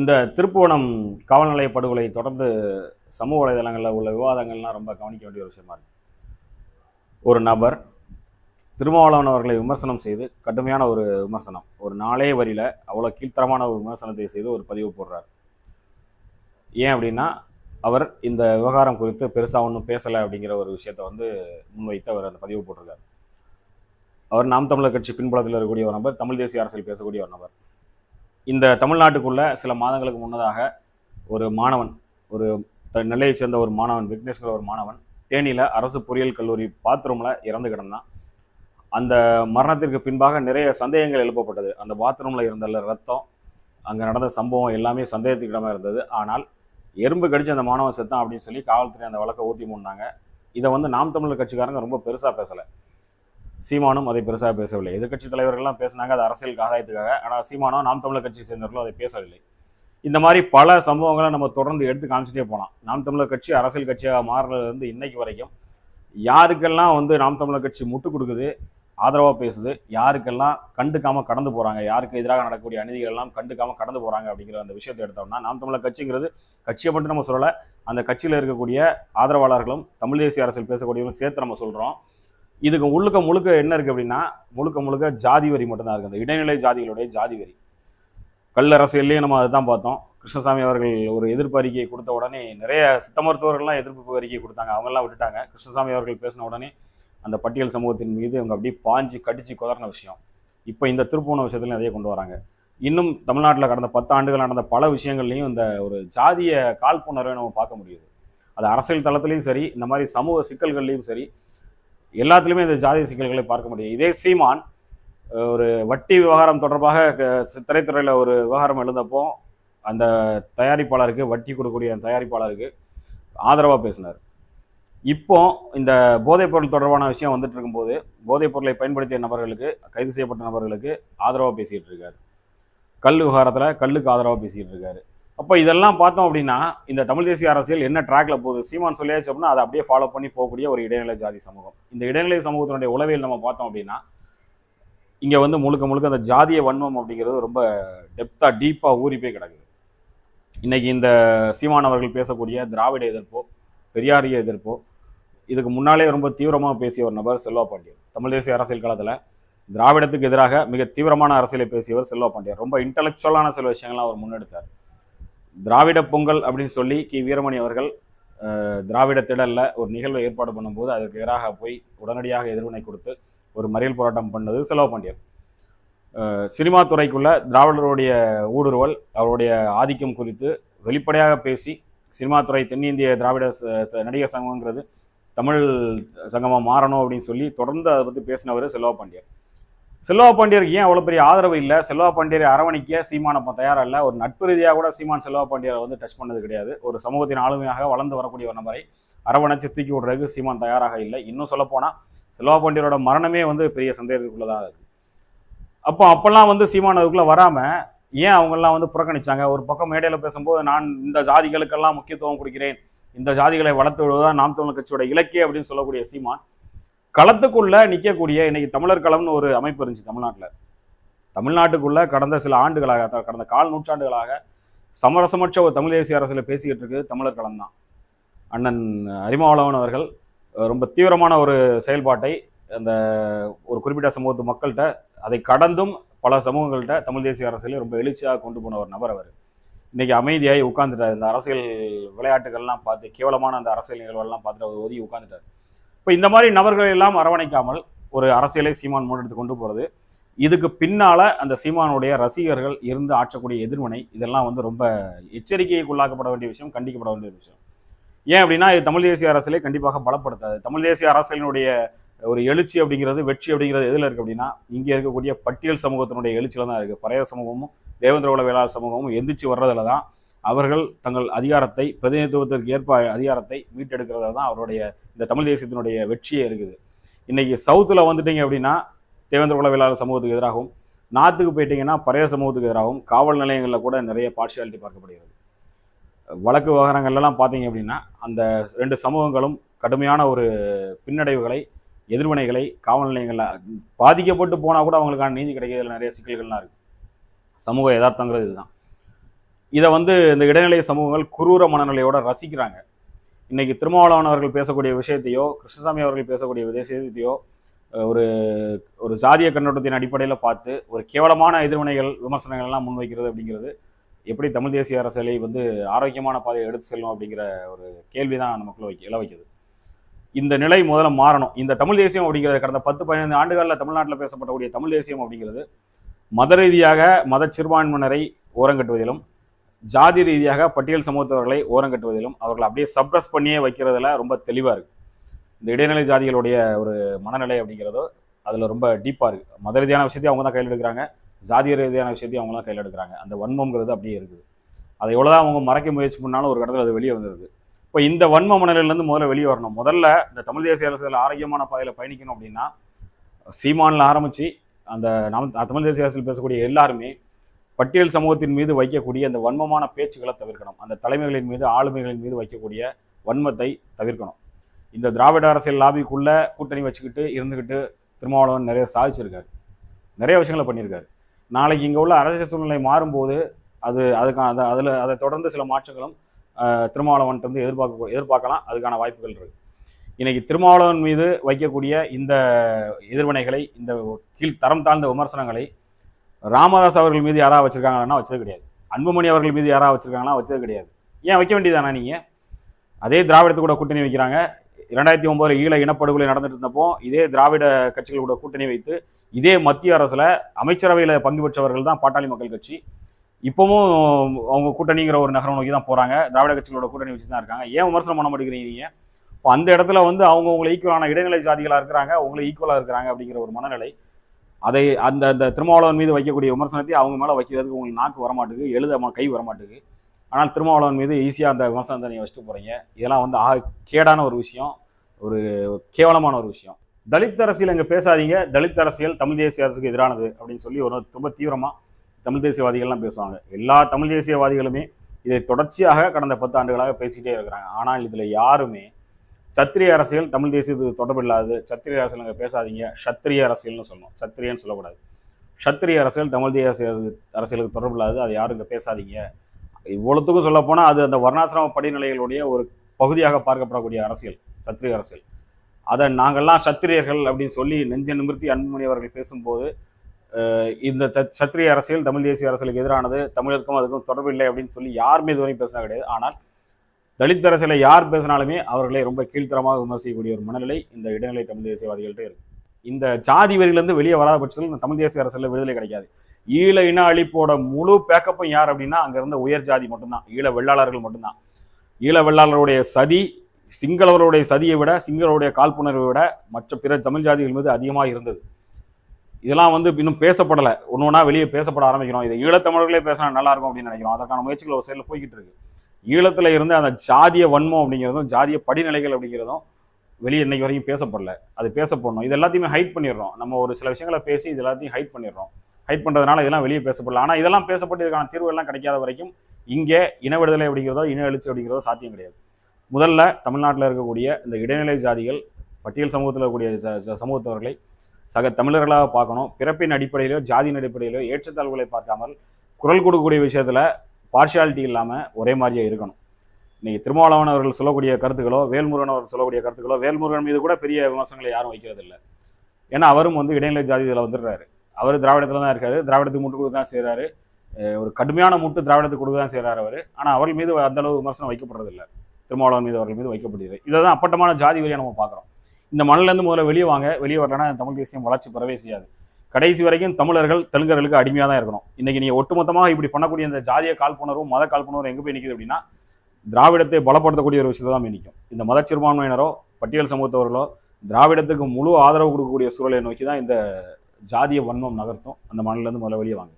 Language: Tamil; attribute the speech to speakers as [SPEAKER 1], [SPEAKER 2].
[SPEAKER 1] இந்த திருப்புவனம் காவல்நிலைய படுகொலை தொடர்ந்து சமூக வலைதளங்களில் உள்ள விவாதங்கள்லாம் ரொம்ப கவனிக்க வேண்டிய ஒரு விஷயமா இருக்கு. ஒரு நபர் திருமாவளவன் அவர்களை விமர்சனம் செய்து கடுமையான ஒரு விமர்சனம். ஒரு நாளே வரியில் அவ்வளோ கீழ்த்தரமான ஒரு விமர்சனத்தை செய்து ஒரு பதிவு போடுறார். ஏன் அப்படின்னா அவர் இந்த விவகாரம் குறித்து பெருசாக ஒன்றும் பேசலை அப்படிங்கிற ஒரு விஷயத்த வந்து முன்வைத்து அவர் அந்த பதிவு போட்டிருக்கார். அவர் நாம் தமிழர் கட்சி பின்புலத்தில் இருக்கக்கூடிய ஒரு நபர் தமிழ் தேசிய அரசியல் பேசக்கூடிய ஒரு நபர். இந்த தமிழ்நாட்டுக்குள்ளே சில மாதங்களுக்கு முன்னதாக ஒரு மாணவன் ஒரு த- நெல்லையைச் சேர்ந்த ஒரு மாணவன் விக்னேஷ்ங்கிற ஒரு மாணவன் தேனியில் அரசு பொறியியல் கல்லூரி பாத்ரூமில் இறந்து கிடந்தான். அந்த மரணத்திற்கு பின்பாக நிறைய சந்தேகங்கள் எழுப்பப்பட்டது. அந்த பாத்ரூமில் இருந்த ரத்தம் அங்கே நடந்த சம்பவம் எல்லாமே சந்தேகத்துக்கிடமாக இருந்தது. ஆனால் எறும்பு கடிச்சு அந்த மாணவன் செத்தான் அப்படின்னு சொல்லி காவல்துறை அந்த வழக்கை ஊற்றி மூடினாங்க. இதை வந்து நாம் தமிழர் கட்சிக்காரங்க ரொம்ப பெருசாக பேசலை. சீமானும் அதை பெருசாக பேசவில்லை. எதிர்கட்சி தலைவர்கள்லாம் பேசினாங்க அது அரசியல் ஆதாயத்துக்காக ஆனால் சீமானோ நாம் தமிழர் கட்சி சேர்ந்தவர்களும் அதை பேசவில்லை. இந்த மாதிரி பல சம்பவங்களை நம்ம தொடர்ந்து எடுத்து காமிச்சிட்டே போகலாம் நாம் தமிழர் கட்சி அரசியல் கட்சியாக மாறுறதுலேருந்து இன்னைக்கு வரைக்கும் யாருக்கெல்லாம் வந்து நாம் தமிழர் கட்சி முட்டு கொடுக்குது ஆதரவாக பேசுது யாருக்கெல்லாம் கண்டுக்காமல் கடந்து போகிறாங்க யாருக்கு எதிராக நடக்கக்கூடிய அநீதிகள் எல்லாம் கண்டுக்காமல் கடந்து போகிறாங்க அப்படிங்கிற அந்த விஷயத்தை எடுத்தோம்னா நாம் தமிழர் கட்சிங்கிறது கட்சியை மட்டும் நம்ம சொல்லலை அந்த கட்சியில் இருக்கக்கூடிய ஆதரவாளர்களும் தமிழ் தேசிய அரசியல் பேசக்கூடியவங்களும் சேர்த்து நம்ம சொல்கிறோம் இதுக்கு முழுக்க முழுக்க என்ன இருக்குது அப்படின்னா முழுக்க முழுக்க ஜாதி வரி மட்டும்தான் இருக்குது அந்த இடைநிலை ஜாதிகளுடைய ஜாதி வரி. கல் அரசியல்லையே நம்ம அதுதான் பார்த்தோம். கிருஷ்ணசாமி அவர்கள் ஒரு எதிர்ப்பு அறிக்கையை கொடுத்த உடனே நிறைய சித்த மருத்துவர்கள்லாம் எதிர்ப்பு அறிக்கை கொடுத்தாங்க. அவங்கெல்லாம் விட்டுட்டாங்க. கிருஷ்ணசாமி அவர்கள் பேசின உடனே அந்த பட்டியல் சமூகத்தின் மீது அவங்க அப்படியே பாஞ்சு கடிச்சு குதறின விஷயம். இப்போ இந்த திருப்பூண விஷயத்தில் நிறைய கொண்டு வராங்க. இன்னும் தமிழ்நாட்டில் கடந்த பத்து ஆண்டுகள் நடந்த பல விஷயங்கள்லையும் இந்த ஒரு ஜாதிய காழ்ப்புணர்வை நம்ம பார்க்க முடியுது. அது அரசியல் தளத்துலையும் சரி இந்த மாதிரி சமூக சிக்கல்கள்லையும் சரி எல்லாத்துலேயுமே இந்த ஜாதி சிக்கல்களை பார்க்க முடியும். இதே சீமான் ஒரு வட்டி விவகாரம் தொடர்பாக திரைத்துறையில் ஒரு விவகாரம் எழுந்தப்போ அந்த தயாரிப்பாளருக்கு வட்டி கொடுக்கக்கூடிய அந்த தயாரிப்பாளருக்கு ஆதரவாக பேசினார். இப்போ இந்த போதைப்பொருள் தொடர்பான விஷயம் வந்துட்டு இருக்கும்போது போதைப்பொருளை பயன்படுத்திய நபர்களுக்கு கைது செய்யப்பட்ட நபர்களுக்கு ஆதரவாக பேசிகிட்டு இருக்காரு. கல் விவகாரத்தில் கல்லுக்கு ஆதரவாக பேசிகிட்டு இருக்காரு. அப்போ இதெல்லாம் பார்த்தோம் அப்படின்னா இந்த தமிழ் தேசிய அரசியல் என்ன ட்ராக்ல போகுது? சீமான் சொல்லியாச்சு அப்படின்னா அதை அப்படியே ஃபாலோ பண்ணி போகக்கூடிய ஒரு இடைநிலை ஜாதி சமூகம். இந்த இடைநிலை சமூகத்தினுடைய உளவியல் நம்ம பார்த்தோம் அப்படின்னா இங்கே வந்து முழுக்க முழுக்க அந்த ஜாதிய வன்மம் அப்படிங்கிறது ரொம்ப டெப்த்தாக டீப்பாக ஊறி போய் கிடக்குது. இன்றைக்கி இந்த சீமான் அவர்கள் பேசக்கூடிய திராவிட எதிர்ப்போ பெரியாரிய எதிர்ப்போ இதுக்கு முன்னாலே ரொம்ப தீவிரமாக பேசிய ஒரு நபர் செல்வா பாண்டியன். தமிழ் தேசிய அரசியல் காலத்தில் திராவிடத்துக்கு எதிராக மிக தீவிரமான அரசியலை பேசியவர் செல்வா பாண்டியன். ரொம்ப இன்டலெக்சுவலான சில விஷயங்கள்லாம் அவர் முன்னெடுத்தார். திராவிட பொங்கல் அப்படின்னு சொல்லி கி. வீரமணி அவர்கள் திராவிட திடலில் ஒரு நிகழ்வை ஏற்பாடு பண்ணும்போது அதற்கு எதிராக போய் உடனடியாக எதிர்வினை கொடுத்து ஒரு மறியல் போராட்டம் பண்ணது செலவு பாண்டியன் சினிமா துறைக்குள்ளே திராவிடருடைய ஊடுருவல் அவருடைய ஆதிக்கம் குறித்து வெளிப்படையாக பேசி சினிமா துறை தென்னிந்திய திராவிட ச- நடிகர் சங்கம்ங்கிறது தமிழ் சங்கமாக மாறணும் அப்படின்னு சொல்லி தொடர்ந்து அதை பற்றி பேசினவர் செல்வா பாண்டியர். செல்வா பாண்டியருக்கு ஏன் அவ்வளோ பெரிய ஆதரவு இல்லை? செல்வா பாண்டியரை அரவணைக்க சீமான் அப்போ தயாராக இல்லை ஒரு நட்பு ரீதியாக கூட சீமான் செல்வா பாண்டியரை வந்து டச் பண்ணது கிடையாது. ஒரு சமூகத்தின் ஆளுமையாக வளர்ந்து வரக்கூடிய ஒரு நபரை அரவணைச்சு தூக்கி விடுறதுக்கு சீமான் தயாராக இல்லை. இன்னும் சொல்லப்போனால் செல்வா பாண்டியரோட மரணமே வந்து பெரிய சந்தேகத்துக்குள்ளதாக இருக்குது அப்போ அப்போல்லாம் வந்து சீமான் அதுக்குள்ளே வராமல் ஏன் அவங்கெல்லாம் வந்து புறக்கணிச்சாங்க? ஒரு பக்கம் மேடையில் பேசும்போது நான் இந்த ஜாதிகளுக்கெல்லாம் முக்கியத்துவம் கொடுக்கிறேன் இந்த ஜாதிகளை வளர்த்து விடுவதுதான் நாம் தமிழ் கட்சியோட இலக்கிய அப்படின்னு சொல்லக்கூடிய சீமான் களத்துக்குள்ள நிற்கக்கூடிய இன்னைக்கு தமிழர் களம்னு ஒரு அமைப்பு இருந்துச்சு தமிழ்நாட்டில். தமிழ்நாட்டுக்குள்ள கடந்த சில ஆண்டுகளாக கடந்த கால் நூற்றாண்டுகளாக சமரசமற்ற ஒரு தமிழ் தேசிய அரசில் பேசிக்கிட்டு இருக்கு தமிழர் களம் தான். அண்ணன் அரிமாவளவன் அவர்கள் ரொம்ப தீவிரமான ஒரு செயல்பாட்டை அந்த ஒரு குறிப்பிட்ட சமூகத்து மக்கள்கிட்ட அதை கடந்தும் பல சமூகங்கள்கிட்ட தமிழ் தேசிய அரசியலை ரொம்ப எழுச்சியாக கொண்டு போன ஒரு நபர் அவர். இன்றைக்கி அமைதியாகி உட்காந்துட்டார் இந்த அரசியல் விளையாட்டுகள்லாம் பார்த்து கேவலமான அந்த அரசியல் நிகழ்வுகள்லாம் பார்த்துட்டு அவர் ஒதுங்கி உட்காந்துட்டார் இப்போ இந்த மாதிரி நபர்கள் எல்லாம் அரவணைக்காமல் ஒரு அரசியலை சீமான் முன்னெடுத்து கொண்டு போகிறது இதுக்கு பின்னால் அந்த சீமானுடைய ரசிகர்கள் இருந்து ஆற்றக்கூடிய எதிர்வினை இதெல்லாம் வந்து ரொம்ப எச்சரிக்கைக்குள்ளாக்கப்பட வேண்டிய விஷயம் கண்டிக்கப்பட வேண்டிய விஷயம். ஏன் அப்படின்னா இது தமிழ் தேசிய அரசியலை கண்டிப்பாக பலப்படுத்தாது. தமிழ் தேசிய அரசியலினுடைய ஒரு எழுச்சி அப்படிங்கிறது வெற்றி அப்படிங்கிறது எதில் இருக்குது அப்படின்னா இங்கே இருக்கக்கூடிய பட்டியல் சமூகத்தினுடைய எழுச்சியில் தான் இருக்குது பறைய சமூகமும் தேவேந்திர உலக வேளாண் சமூகமும் எந்திரிச்சு வர்றதுல தான் அவர்கள் தங்கள் அதிகாரத்தை பிரதிநிதித்துவத்திற்கு ஏற்ப அதிகாரத்தை மீட்டெடுக்கிறதா தான் அவருடைய இந்த தமிழ் தேசியத்தினுடைய வெற்றியே இருக்குது. இன்றைக்கி சவுத்தில் வந்துட்டீங்க அப்படின்னா தேவேந்திர குலவியலாளர் சமூகத்துக்கு எதிராகவும் நார்த்துக்கு போயிட்டீங்கன்னா பழைய சமூகத்துக்கு எதிராகவும் காவல் நிலையங்களில் கூட நிறைய பார்ஷியாலிட்டி பார்க்கப்படுகிறது. வழக்கு விவகாரங்கள்லாம் பார்த்தீங்க அப்படின்னா அந்த ரெண்டு சமூகங்களும் கடுமையான ஒரு பின்னடைவுகளை எதிர்வினைகளை காவல் நிலையங்களில் பாதிக்கப்பட்டு போனால் கூட அவங்களுக்கான நீதி கிடைக்கிறதுல நிறைய சிக்கல்கள்லாம் இருக்குது சமூக யதார்த்தங்கிறது இதுதான். இதை வந்து இந்த இடைநிலை சமூகங்கள் குரூர மனநிலையோட ரசிக்கிறாங்க. இன்றைக்கி திருமாவளவன் அவர்கள் பேசக்கூடிய விஷயத்தையோ கிருஷ்ணசாமி அவர்கள் பேசக்கூடிய விஷயத்தையோ ஒரு ஒரு சாதிய கண்ணோட்டத்தின் அடிப்படையில் பார்த்து ஒரு கேவலமான எதிர்வினைகள் விமர்சனங்கள் எல்லாம் முன்வைக்கிறது அப்படிங்கிறது எப்படி தமிழ் தேசிய அரசியலை வந்து ஆரோக்கியமான பாதையை எடுத்து செல்லும் அப்படிங்கிற ஒரு கேள்வி தான் நமக்குள்ள வைக்க இல வைக்குது. இந்த நிலை முதல்ல மாறணும். இந்த தமிழ் தேசியம் அப்படிங்கிறது கடந்த பத்து பதினைந்து ஆண்டுகளில் தமிழ்நாட்டில் பேசப்படக்கூடிய தமிழ் தேசியம் அப்படிங்கிறது மத ரீதியாக மத சிறுபான்மையினரை ஓரங்கட்டுவதிலும் ஜாதி ரீதியாக பட்டியல் சமூகத்தவர்களை ஓரங்கட்டுவதிலும் அவர்களை அப்படியே சப்ரஸ் பண்ணியே வைக்கிறதுல ரொம்ப தெளிவாக இருக்குது இந்த இடைநிலை ஜாதிகளுடைய ஒரு மனநிலை அப்படிங்கிறதோ அதில் ரொம்ப டீப்பாக இருக்குது மத ரீதியான விஷயத்தையும் அவங்க தான் கையில் எடுக்கிறாங்க. ஜாதிய ரீதியான விஷயத்தையும் அவங்க தான் கையில் எடுக்கிறாங்க. அந்த வன்மங்கிறது அப்படியே இருக்குது. அதை எவ்வளோதான் அவங்க மறைக்க முயற்சி பண்ணாலும் ஒரு இடத்துல அது வெளியே வந்துடுது இப்போ இந்த வன்ம மனநிலையிலேருந்து முதல்ல வெளியே வரணும். முதல்ல இந்த தமிழ் தேசிய அரசியல் ஆரோக்கியமான பாதையில் பயணிக்கணும் அப்படின்னா சீமானில் ஆரம்பித்து அந்த நம் தமிழ் தேசிய அரசியல் பேசக்கூடிய எல்லாருமே பட்டியல் சமூகத்தின் மீது வைக்கக்கூடிய அந்த வன்மமான பேச்சுக்களை தவிர்க்கணும். அந்த தலைமைகளின் மீது ஆளுமைகளின் மீது வைக்கக்கூடிய வன்மத்தை தவிர்க்கணும். இந்த திராவிட அரசியல் லாபிக்குள்ள கூட்டணி வச்சுக்கிட்டு இருந்துக்கிட்டு திருமாவளவன் நிறைய சாதிச்சிருக்காரு. நிறைய விஷயங்களை பண்ணியிருக்காரு. நாளைக்கு இங்கே உள்ள அரசியல் சூழ்நிலை மாறும்போது அது அதுக்கான அதை அதில் அதை தொடர்ந்து சில மாற்றங்களும் திருமாவளவன்ட்டு வந்து எதிர்பார்க்க எதிர்பார்க்கலாம். அதுக்கான வாய்ப்புகள் இருக்குது இன்னைக்கு திருமாவளவன் மீது வைக்கக்கூடிய இந்த எதிர்வினைகளை இந்த கீழ் தரம் தாழ்ந்த விமர்சனங்களை ராமதாஸ் அவர்கள் மீது யாராவது வச்சுருக்காங்கன்னா வச்சது கிடையாது. அன்புமணி அவர்கள் மீது யாராவது வச்சுருக்காங்கன்னா வச்சது கிடையாது. ஏன் வைக்க வேண்டியதானா நீங்கள் அதே திராவிடத்து கூட கூட்டணி வைக்கிறாங்க. இரண்டாயிரத்தி ஒம்போதில் ஈழ இனப்படுகொலை நடந்துட்டு இருந்தப்போ இதே திராவிட கட்சிகள் கூட கூட்டணி வைத்து இதே மத்திய அரசில் அமைச்சரவையில் பங்கு பெற்றவர்கள் தான் பாட்டாளி மக்கள் கட்சி. இப்பவும் அவங்க கூட்டணிங்கிற ஒரு நகரம் நோக்கி தான் போகிறாங்க திராவிட கட்சிகளோட கூட்டணி வச்சு தான் இருக்காங்க. ஏன் விமர்சனம் பண்ண மாட்டேங்கிறீங்க நீங்கள் இப்போ அந்த இடத்துல வந்து அவங்க உங்களை ஈக்குவலான இடைநிலை ஜாதிகளாக இருக்கிறாங்க உங்களை ஈக்குவலாக இருக்கிறாங்க அப்படிங்கிற ஒரு மனநிலை அதை அந்த அந்த திருமாவளவன் மீது வைக்கக்கூடிய விமர்சனத்தை அவங்க மேலே வைக்கிறதுக்கு உங்களுக்கு நாக்கு வரமாட்டுக்கு எழுத கை வரமாட்டுக்கு ஆனால் திருமாவளவன் மீது ஈஸியாக அந்த விமர்சனத்தை நீங்கள் வச்சுட்டு போகிறீங்க இதெல்லாம் வந்து ஆ- கேடான ஒரு விஷயம். ஒரு கேவலமான ஒரு விஷயம். தலித் அரசியல் இங்கே பேசாதீங்க. தலித் அரசியல் தமிழ் தேசிய அரசுக்கு எதிரானது அப்படின்னு சொல்லி ஒரு ரொம்ப தீவிரமாக தமிழ் தேசியவாதிகள்லாம் பேசுவாங்க. எல்லா தமிழ் தேசியவாதிகளுமே இதை தொடர்ச்சியாக கடந்த பத்து ஆண்டுகளாக பேசிக்கிட்டே இருக்கிறாங்க. ஆனால் இதில் யாருமே சத்திரிய அரசியல் தமிழ் தேசியத்துக்கு தொடர்பில்லாது சத்திரிய அரசியல் நாங்கள் பேசாதீங்க. சத்திரிய அரசியல்னு சொல்லணும் சத்திரியன்னு சொல்லக்கூடாது. சத்திரிய அரசியல் தமிழ் தேசிய அரசியலுக்கு தொடர்பில்லாது அதை யாரும் இங்கே பேசாதீங்க. இவ்வளோத்துக்கும் சொல்லப்போனால் அது அந்த வர்ணாசிரம படிநிலைகளுடைய ஒரு பகுதியாக பார்க்கப்படக்கூடிய அரசியல் சத்திரிய அரசியல். அதை நாங்கள்லாம் சத்திரியர்கள் அப்படின்னு சொல்லி நெஞ்ச நிமிர்த்தி அன்புமணி அவர்கள் பேசும்போது இந்த சத்திரிய அரசியல் தமிழ் தேசிய அரசியலுக்கு எதிரானது தமிழருக்கும் அதுக்கும் தொடர்பில்லை அப்படின்னு சொல்லி யாருமே இதுவரை பேசினா கிடையாது. ஆனால் தலித் அரசியலை யார் பேசினாலுமே அவர்களை ரொம்ப கீழ்த்தரமாக விமர்சிக்கக்கூடிய ஒரு மனநிலை இந்த இடைநிலை தமிழ் தேசியவாதிகள்கிட்ட இருக்கு. இந்த ஜாதி வரியிலிருந்து வெளியே வராத பட்சத்தில் இந்த தமிழ் தேசிய அரசியலில் விடுதலை கிடைக்காது. ஈழ இன அழிப்போட முழு பேக்கப்பும் யார் அப்படின்னா அங்க இருந்த உயர் ஜாதி மட்டும்தான். ஈழ வெள்ளாளர்கள் மட்டும்தான். ஈழ வெள்ளாளருடைய சதி சிங்களவருடைய சதியை விட சிங்களருடைய காழ்ப்புணர்வை விட மற்ற பிற தமிழ் ஜாதிகள் மீது அதிகமாக இருந்தது. இதெல்லாம் வந்து இன்னும் பேசப்படலை. ஒன்று ஒன்றா வெளியே பேசப்பட ஆரம்பிக்கிறோம். இதை ஈழத்தமிழர்களே பேசினா நல்லாயிருக்கும் அப்படின்னு நினைக்கிறோம். அதற்கான முயற்சிகள் ஒரு சைடில் போய்கிட்டு இருக்கு. ஈழத்தில் இருந்து அந்த ஜாதிய வன்மம் அப்படிங்கிறதும் ஜாதிய படிநிலைகள் அப்படிங்கிறதும் வெளியே இன்னைக்கு வரைக்கும் பேசப்படல. அது பேசப்படணும். இது எல்லாத்தையுமே ஹைட் பண்ணிடுறோம். நம்ம ஒரு சில விஷயங்களை பேசி இது எல்லாத்தையும் ஹைட் பண்ணிடுறோம். ஹைட் பண்ணுறதுனால இதெல்லாம் வெளியே பேசப்படல. ஆனால் இதெல்லாம் பேசப்பட்டு இதுக்கான தீர்வு எல்லாம் கிடைக்காத வரைக்கும் இங்கே இன விடுதலை அப்படிங்கிறதோ இன எழுச்சி அப்படிங்கிறதோ சாத்தியம் கிடையாது. முதல்ல தமிழ்நாட்டில் இருக்கக்கூடிய இந்த இடைநிலை ஜாதிகள் பட்டியல் சமூகத்தில் இருக்கக்கூடிய ச- ச- சமூகத்தவர்களை சக தமிழர்களாக பார்க்கணும். பிறப்பின் அடிப்படையிலோ ஜாதியின் அடிப்படையிலோ ஏற்றத்தாழ்வுகளை பார்க்காமல் குரல் கொடுக்கக்கூடிய விஷயத்தில் பார்ஷியாலிட்டி இல்லாமல் ஒரே மாதிரியே இருக்கணும். இன்றைக்கி திருமாவளவன் அவர்கள் சொல்லக்கூடிய கருத்துக்களோ வேல்முருகன் அவர்கள் சொல்லக்கூடிய கருத்துக்களோ வேல்முருகன் மீது கூட பெரிய விமர்சனங்களை யாரும் வைக்கிறது இல்லை ஏன்னா அவரும் வந்து இடைநிலை ஜாதி இதில் வந்துடுறாரு. அவர் திராவிடத்தில் தான் இருக்காரு. திராவிடத்துக்கு முட்டு கொடுத்து தான் செய்கிறாரு ஒரு கடுமையான முட்டு திராவிடத்துக்கு கொடுத்து தான் செய்கிறார் அவர். ஆனால் அவர்கள் மீது அந்த அளவு விமர்சனம் வைக்கப்படுறதில்லை. திருமாவளவன் மீது அவர்கள் மீது வைக்கப்படுகிறது. இதை தான் அப்பட்டமான ஜாதி வரியாக நம்ம பார்க்குறோம். இந்த மண்ணிலேருந்து முதல்ல வெளியே வாங்க. வெளியே வரலன்னா தமிழ் தேசியம் வளர்ச்சி பெறவே செய்யாது. கடைசி வரைக்கும் தமிழர்கள் தெலுங்கர்களுக்கு அடிமையாக தான் இருக்கணும். இன்றைக்கி நீங்கள் ஒட்டுமொத்தமாக இப்படி பண்ணக்கூடிய இந்த ஜாதிய காழ்ப்புணர்வும் மத காழ்ப்புணர்வும் எங்கே போய் நிற்கிது அப்படின்னா திராவிடத்தை பலப்படுத்தக்கூடிய ஒரு விஷயத்தை தான் நிற்கும் இந்த மத சிறுபான்மையினரோ பட்டியல் சமூகத்தவர்களோ திராவிடத்துக்கு முழு ஆதரவு கொடுக்கக்கூடிய சூழலை நோக்கி தான் இந்த ஜாதிய வன்மம் நகர்த்தும். அந்த மண்ணிலேருந்து முதல்ல வெளியே வாங்க.